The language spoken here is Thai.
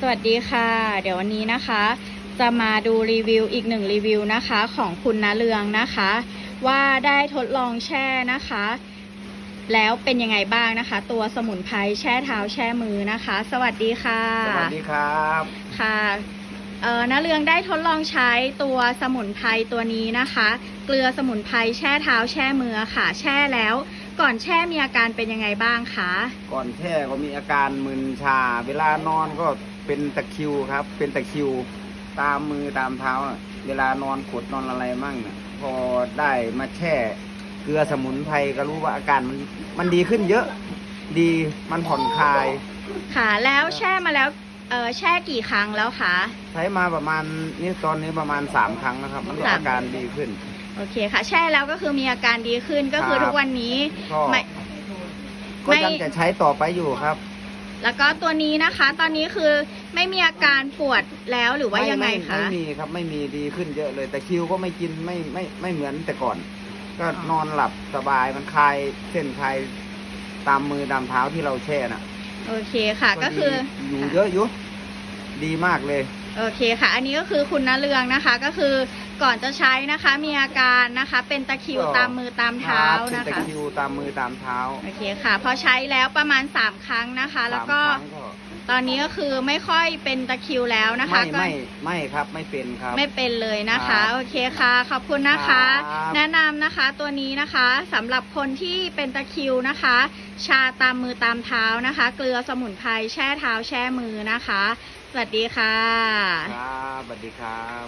สวัสดีค่ะ เดี๋ยววันนี้นะคะ จะมาดูรีวิวอีกหนึ่งรีวิวนะคะ ของคุณนาเรืองนะคะ ว่าได้ทดลองแช่นะคะ แล้วเป็นยังไงบ้างนะคะ ตัวสมุนไพรแช่เท้าแช่มือนะคะ สวัสดีค่ะ สวัสดีครับค่ะเอ่อนาเรืองได้ทดลองใช้ตัวสมุนไพรตัวนี้นะคะ เกลือสมุนไพรแช่เท้าแช่มือค่ะ แช่แล้ว ก่อนแช่มีอาการเป็นยังไงบ้างคะ ก่อนแช่ก็มีอาการมึนชา เวลานอนก็เป็นตะคริวครับ เป็นตะคริว ตามมือตามเท้าน่ะเวลานอนขดนอนอะไรมั่งน่ะพอได้มาแช่เกลือสมุนไพรก็รู้ว่าอาการมันมันดีขึ้นเยอะ ดีมันผ่อนคลาย ค่ะ แล้วแช่มาแล้วเอ่อแช่กี่ครั้งแล้วคะ ใช้มาประมาณนี่ตอนนี้ประมาณสามครั้งนะครับ มันก็สามอาการดีขึ้น โอเคค่ะ แช่แล้วก็คือมีอาการดีขึ้นก็คือครับ ทุกวันนี้ก็ไม่ ก็ยังจะใช้ต่อไปอยู่ครับแล้วก็ตัวนี้นะคะ ตอนนี้คือไม่มีอาการปวดแล้วหรือว่ายังไงม่คะไม่มีครับไม่มีดีขึ้นเยอะเลย แต่คิวก็ไม่กินไม่ไม่ไม่เหมือนแต่ก่อน ก็อ๋อนอนหลับสบายมันคลายเส้นคลายตามมือตามเท้าที่เราแช่น่ะโอเคค่ะก็คือดีอยู่เยอะอยู่ดีมากเลย โอเคค่ะ อันนี้ก็คือคุณนเรืองนะคะ ก็คือก่อนจะใช้นะคะ มีอาการนะคะ เป็นตะคริวก็ตามมือตามเท้าครับเป็นนะตะคะคริวตามมือตามเท้าโอเคค่ะ พอใช้แล้วประมาณ 3 ครั้งนะคะ แล้วก็สามครั้งก็ ตอนนี้ก็คือไม่ค่อยเป็นตะคริวแล้วนะคะไม่ก็ไม่ไม่ครับไม่เป็นครับ ไม่เป็นเลยนะครัคะบโอเคค่ะ ขอบคุณนะคะ ครับ แนะนำนะคะตัวนี้นะคะสำหรับคนที่เป็นตะคริวนะคะ ชาตามมือตามเท้านะคะ เกลือสมุนไพรแช่เท้าแช่มือนะคะ สวัสดีค่ะ ครับสวัสดีครับ